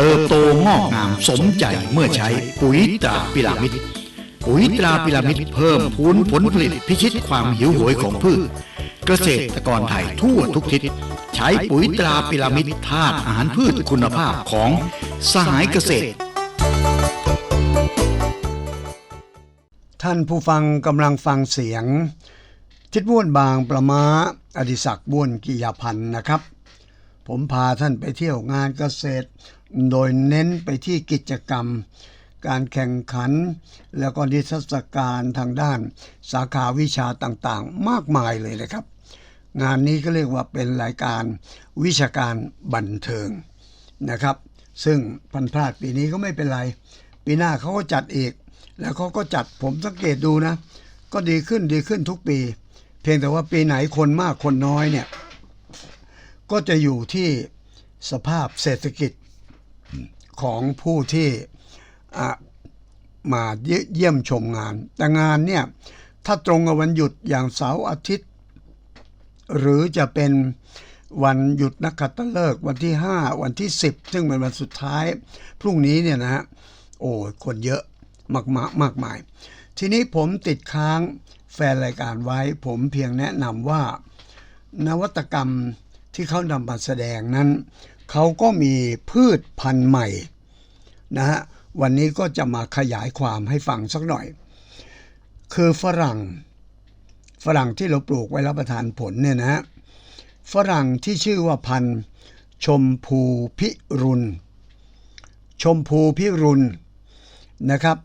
เติบโตงอกงามสมใจเมื่อใช้ปุ๋ยตราพิรามิดปุ๋ยตราพิรามิดเพิ่มพูนผลผลิตพิชิตความหิวโหยของพืช เกษตรกรไทยทั่วทุกทิศใช้ปุ๋ยตราพิรามิดธาตุอาหารพืชคุณภาพของสหายเกษตร ท่านผู้ฟังกำลังฟังเสียง ทิดบ้วนบางประมาอดิศักบ้วนกิยาพันธ์นะครับ ผมพาท่านไปเที่ยวงานเกษตร โดยเน้นไปที่กิจกรรม การแข่งขัน แล้วก็นิทรรศการทางด้านสาขาวิชาต่างๆ มากมายเลยนะครับ งานนี้ก็เรียกว่าเป็นรายการวิชาการบันเทิงนะครับ ซึ่งพันพลาดปีนี้ก็ไม่เป็นไร ปีหน้าเขาก็จัดอีก แล้วเขาก็จัดผมสังเกตดูนะ ก็ดีขึ้นดีขึ้นทุกปี เพียงแต่ว่าปีไหนคนมากคนน้อยเนี่ยก็จะอยู่ที่สภาพเศรษฐกิจ ของผู้ที่มาเยี่ยเยี่ยมชมงาน แต่งานเนี่ยถ้าตรงกับวันหยุดอย่างเสาร์อาทิตย์ หรือจะเป็นวันหยุดนักขัตฤกษ์วันที่ 5 วันที่ 10 ซึ่งเป็นวันสุดท้าย พรุ่งนี้เนี่ยนะฮะโอ้คนเยอะมากมากมากมาย ทีนี้ผมติดค้างแฟนรายการไว้ ผมเพียงแนะนำว่า นวัตกรรมที่เขานำมาแสดงนั้น เขาก็มีพืชพันธุ์ใหม่นะฮะวันนี้ก็จะมาขยายความให้ฟังสักหน่อย คือฝรั่งฝรั่งที่เราปลูกไว้รับประทานผลเนี่ยนะฮะฝรั่งที่ชื่อว่าพันธุ์ชมพูพิรุณ ชมพูพิรุณนะครับ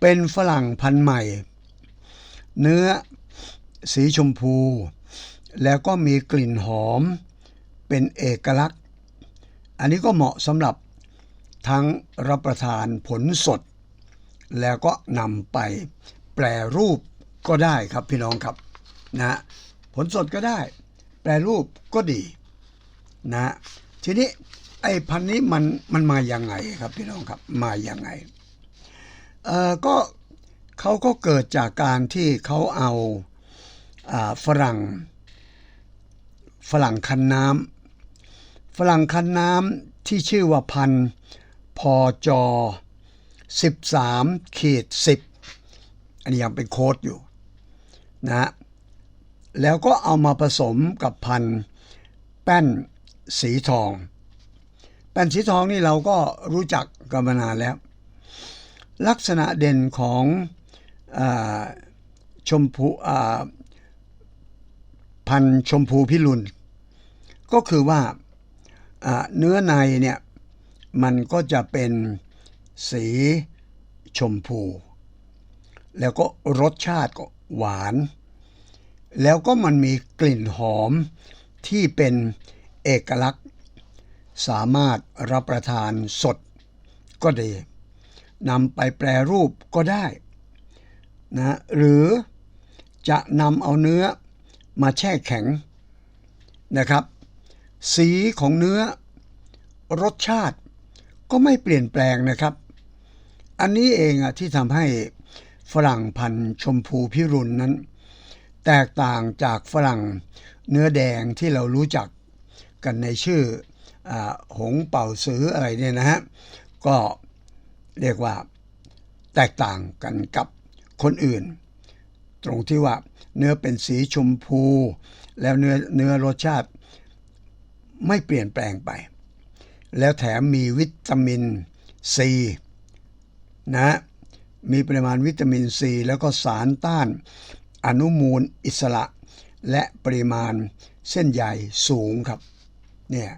เป็นฝรั่งพันธุ์ใหม่ เนื้อสีชมพู แล้วก็มีกลิ่นหอม เป็นเอกลักษณ์ อันนี้ก็เหมาะสำหรับทั้งรับประทานผลสด แล้วก็นำไปแปรรูปก็ได้ครับพี่น้องครับนะผลสดก็ได้ แปรรูปก็ดีนะทีนี้ไอ้พันธุ์นี้มันมันมาอย่างไงครับพี่น้องครับมาอย่างไงเอ่อก็เขาก็เกิดจากการที่เขาเอาฝรั่งฝรั่งคันน้ำ ฝรั่งคันน้ำที่ชื่อว่าพันพอจอ 13 ขีด 10 อันนี้ยังเป็นโค้ดอยู่นะแล้วก็เอามาผสมกับพันแป้นสีทอง แป้นสีทองนี่เราก็รู้จักกันมานานแล้ว ลักษณะเด่นของอชมพูพันชมพูพิรุณก็คือว่า เนื้อในเนี่ยมันก็จะเป็นสีชมพู แล้วก็รสชาติก็หวาน แล้วก็มันมีกลิ่นหอมที่เป็นเอกลักษณ์ สามารถรับประทานสดก็ดีนำไปแปรรูปก็ได้นะหรือจะนำเอาเนื้อมาแช่แข็งนะครับ สีของเนื้อ รสชาติก็ไม่เปลี่ยนแปลงนะครับ อันนี้เองอะที่ทำให้ฝรั่งพันธุ์ชมพูพิรุณนั้น แตกต่างจากฝรั่งเนื้อแดงที่เรารู้จักกันในชื่ออหงเป่าซื้ออะไรเนี่ยนะฮะ ก็เรียกว่าแตกต่างกันกับคนอื่น ตรงที่ว่าเนื้อเป็นสีชมพู แล้วเนื้อเนื้อรสชาติ ไม่เปลี่ยนแปลงไป แล้วแถมมีวิตามินซีนะมีปริมาณวิตามินซีแล้วก็สารต้านอนุมูลอิสระ และปริมาณเส้นใยสูงครับเนี่ย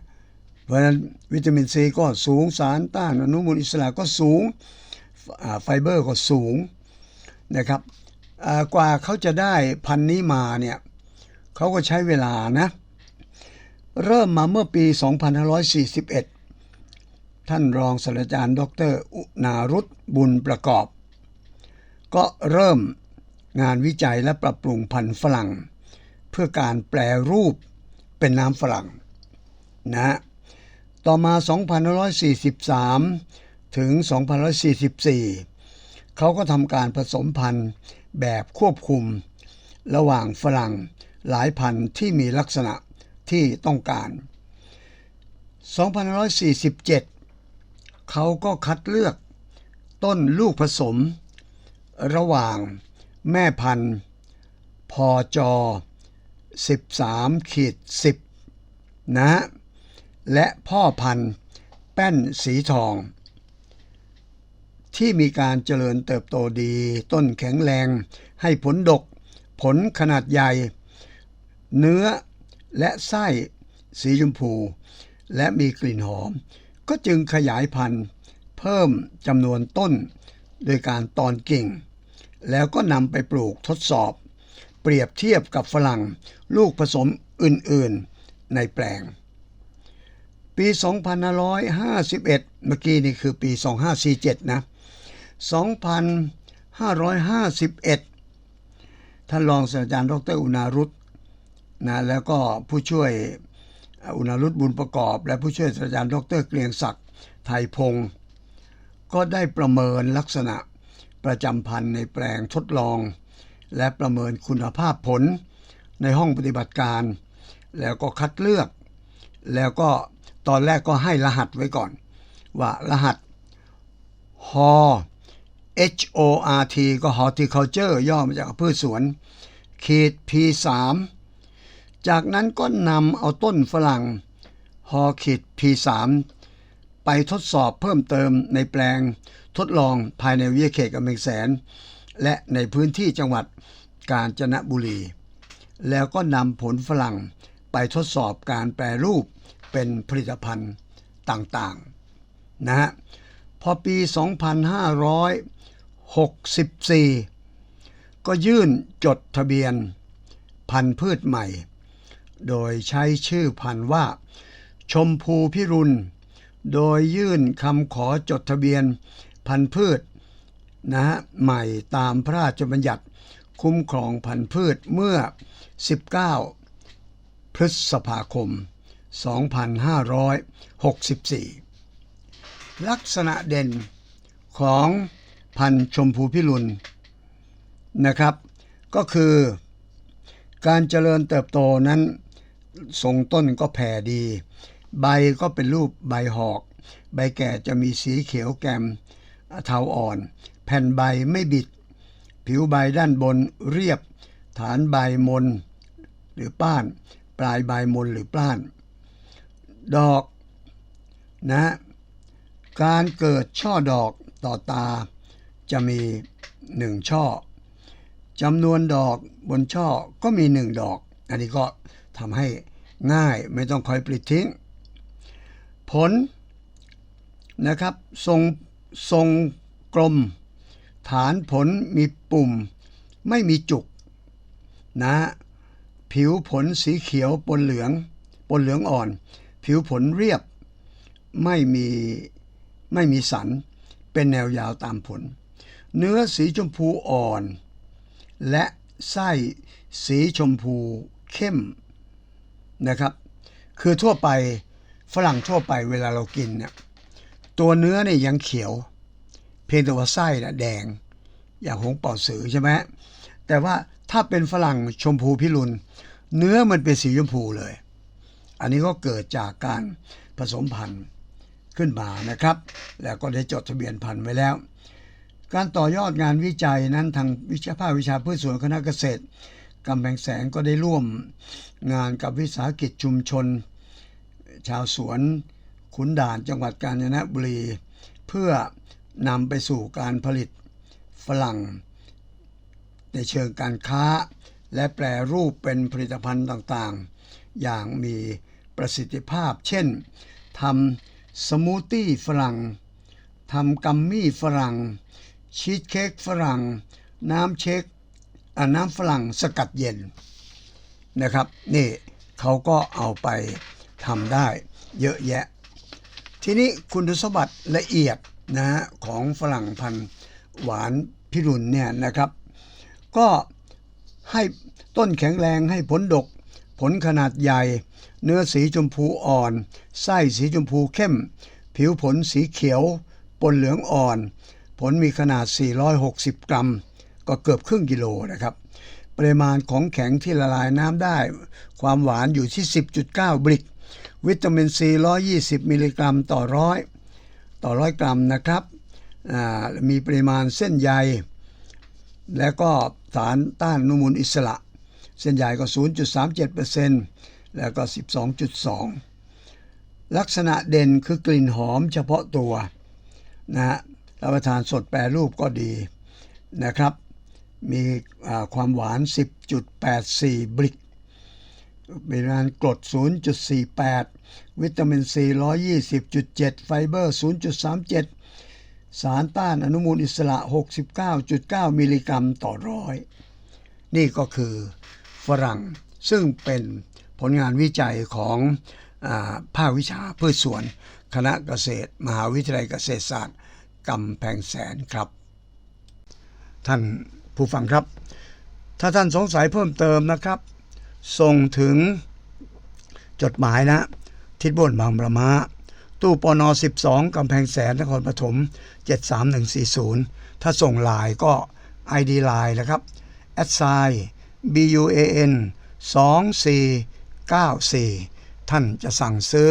เพราะฉะนั้นวิตามินซีก็สูงสารต้านอนุมูลอิสระก็สูงไฟเบอร์ก็สูงนะครับกว่าเขาจะได้พันนี้มาเนี่ยเขาก็ใช้เวลานะ เริ่มมาเมื่อปี 2541 ท่านรองศาสตราจารย์ ดร อุนารุตบุญประกอบ ก็เริ่มงานวิจัยและปรับปรุงพันธุ์ฝรั่ง เพื่อการแปลรูปเป็นน้ำฝรั่งนะต่อมา 2543 ถึง 2544 เขาก็ทำการผสมพันธุ์แบบควบคุม ระหว่างฝรั่งหลายพันธุ์ที่มีลักษณะ ที่ต้องการ 2547 เขาก็คัดเลือกต้นลูกผสม ระหว่างแม่พันธุ์พอจอ 13ขีด10 นะ และพ่อพันธุ์แป้นสีทอง ที่มีการเจริญเติบโตดี ต้นแข็งแรงให้ผลดก ผลขนาดใหญ่ เนื้อ และไส้สีชมพู และมีกลิ่นหอม ก็จึงขยายพันธุ์ เพิ่มจำนวนต้น โดยการตอนกิ่ง แล้วก็นำไปปลูกทดสอบ เปรียบเทียบกับฝรั่งลูกผสมอื่นๆในแปลง ปี 2551 เมื่อกี้นี่คือปี 2547 นะ 2551 ท่านรองศาสตราจารย์ดรอุณารุต นะแล้วก็ผู้ช่วยอุณรุตบุญประกอบ และผู้ช่วยศาสตราจารย์ดรเกรียงศักดิ์ไทยพงศ์ก็ได้ประเมินลักษณะประจำพันธุ์ในแปลงทดลอง และประเมินคุณภาพผลในห้องปฏิบัติการ แล้วก็คัดเลือก แล้วก็ตอนแรกก็ให้รหัสไว้ก่อน ว่ารหัสฮอ H O R T ก็ horticulture ย่อมาจากพืชสวน ขีด P 3 จากนั้นก็นำเอาต้นฝรั่งฮอขีด P 3 ไปทดสอบเพิ่มเติมในแปลงทดลองภายในวิทยเขตกำแพงแสน และในพื้นที่จังหวัดกาญจนบุรี แล้วก็นำผลฝรั่งไปทดสอบการแปรรูปเป็นผลิตภัณฑ์ต่างๆนะฮะพอปี 2564 ก็ยื่นจดทะเบียนพันธุ์พืชใหม่ โดยใช้ชื่อพันว่า ชมพูพิรุณ โดยยื่นคำขอจดทะเบียนพันธุ์พืชนะฮะใหม่ตามพระราชบัญญัติคุ้มครองพันธุ์พืชเมื่อ 19 พฤษภาคม 2564 ลักษณะเด่นของพันธุ์ชมพูพิรุณนะครับ ก็คือการเจริญเติบโตนั้น ทรงต้นก็แผ่ดี ใบก็เป็นรูปใบหอก ใบแก่จะมีสีเขียวแกมเทาอ่อน แผ่นใบไม่บิด ผิวใบด้านบนเรียบ ฐานใบมน หรือป้าน ปลายใบมนหรือป้าน ดอกนะการเกิดช่อดอกต่อตาจะมีหนึ่งช่อจำนวนดอกบนช่อก็มีหนึ่งดอก อันนี้ก็ ทำให้ง่ายไม่ต้องคอยปลิดทิ้ง ผลนะครับทรงทรงกลม ฐานผลมีปุ่ม ไม่มีจุกนะผิวผลสีเขียวปนเหลืองปนเหลืองอ่อน ผิวผลเรียบไม่มีไม่มีสัน เป็นแนวยาวตามผล เนื้อสีชมพูอ่อน และไส้สีชมพูเข้ม นะครับ คือทั่วไปฝรั่งทั่วไปเวลาเรากินเนี่ยตัวเนื้อเนี่ยยังเขียว เพียงแต่ว่าไส้น่ะแดง อย่างหงเป่าสือใช่ไหมแต่ว่าถ้าเป็นฝรั่งชมพูพิรุณเนื้อมันเป็นสีชมพูเลย อันนี้ก็เกิดจากการผสมพันธุ์ขึ้นมานะครับ แล้วก็ได้จดทะเบียนพันธุ์ไว้แล้ว การต่อยอดงานวิจัยนั้นทางวิชาภาควิชาพืชสวนคณะเกษตร กำแพงแสนก็ได้ร่วมงานกับวิสาหกิจชุมชน ชาวสวนขุนด่านจังหวัดกาญจนบุรี เพื่อนำไปสู่การผลิตฝรั่ง ในเชิงการค้า และแปรรูปเป็นผลิตภัณฑ์ต่างๆ อย่างมีประสิทธิภาพ เช่นทำสมูทตี้ฝรั่งทำกัมมี่ฝรั่งชีสเค้กฝรั่ง น้ำเช็ค น้ำฝรั่งสกัดเย็นนะครับนี่เขาก็เอาไปทำได้เยอะแยะ ทีนี้คุณสมบัติละเอียดนะฮะของฝรั่งพันธุ์หวานพิรุณเนี่ยนะครับ ก็ให้ต้นแข็งแรงให้ผลดก ผลขนาดใหญ่ เนื้อสีชมพูอ่อน ไส้สีชมพูเข้ม ผิวผลสีเขียว ปนเหลืองอ่อน ผลมีขนาด 460 กรัม ก็เกือบครึ่งกิโลนะครับ ปริมาณของแข็งที่ละลายน้ำได้ ความหวานอยู่ที่ 10.9 บริก วิตามินซี 120 มิลลิกรัมต่อร้อยต่อร้อยกรัมนะครับอ่ามีปริมาณเส้นใย และก็สารต้านอนุมูลอิสระ เส้นใยก็ 0.37%แล้วก็ 12.2 ลักษณะเด่นคือกลิ่นหอมเฉพาะตัวนะฮะรับประทานสดแปรรูปก็ดีนะครับ มีความหวาน 10.84 บริกปริมาณกรด 0.48 วิตามินซี 120.7 ไฟเบอร์ 0.37 สารต้านอนุมูลอิสระ 69.9 มิลลิกรัมต่อร้อย นี่ก็คือฝรั่งซึ่งเป็นผลงานวิจัยของอภาควิชาพืชสวน คณะเกษตร มหาวิทยาลัยเกษตรศาสตร์กำแพงแสนครับ ท่าน ผู้ฟังครับ ถ้าท่านสงสัยเพิ่มเติมนะครับ ส่งถึงจดหมายนะ ทิศบนบางประมาตู้ปน 12 กำแพงแสนนครปฐม 73140 ถ้าส่งลน์ก็ ID ไลน์นะครับ a d s i BUAN 2494 ท่านจะสั่งซื้อ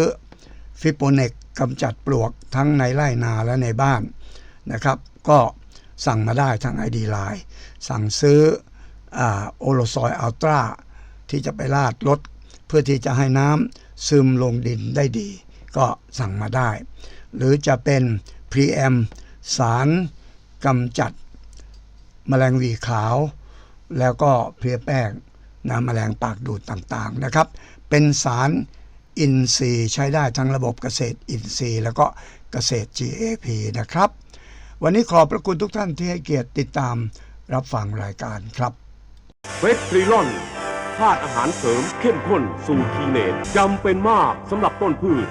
ฟิโปเนกกำจัดปลวกทั้งในไร่นาและในบ้านนะครับ ก็ สั่งมาได้ทาง ID ไลน์สั่งซื้อโอโลซอยอัลตราที่จะไปลาดรถเพื่อที่จะให้น้ำซึมลงดินได้ดี ก็สั่งมาได้ หรือจะเป็นพรีแอมสารกำจัดแมลงวีขาว แล้วก็เพลียแป้งนะแมลงปากดูดต่างๆนะครับ เป็นสารอินทรีย์ใช้ได้ทั้งระบบเกษตรอินทรีย์ แล้วก็เกษตร GAP นะครับ วันนี้ขอบพระคุณทุกท่านที่ให้เกียรติติดตามรับฟังรายการครับเฟสทริลอนธาตุอาหารเสริมเข้มข้นสูตรทีเนตจำเป็นมากสำหรับต้นพืช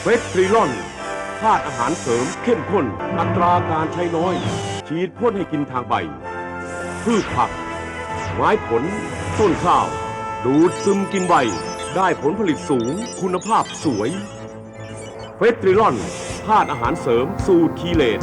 เฟสทริลอนธาตุอาหารเสริมเข้มข้น อัตราการใช้น้อย ฉีดพ่นให้กินทางใบ พืชผัก ไม้ผล ต้นข้าว ดูดซึมกินใบ ได้ผลผลิตสูงคุณภาพสวยเฟสทริลอนธาตุอาหารเสริมสูตรคีเลต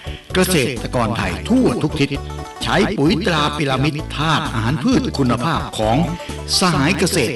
เกษตรกรไทยทั่วทุกทิศ ใช้ปุ๋ยตราพิรามิดธาตุอาหารพืชคุณภาพของสหายเกษตร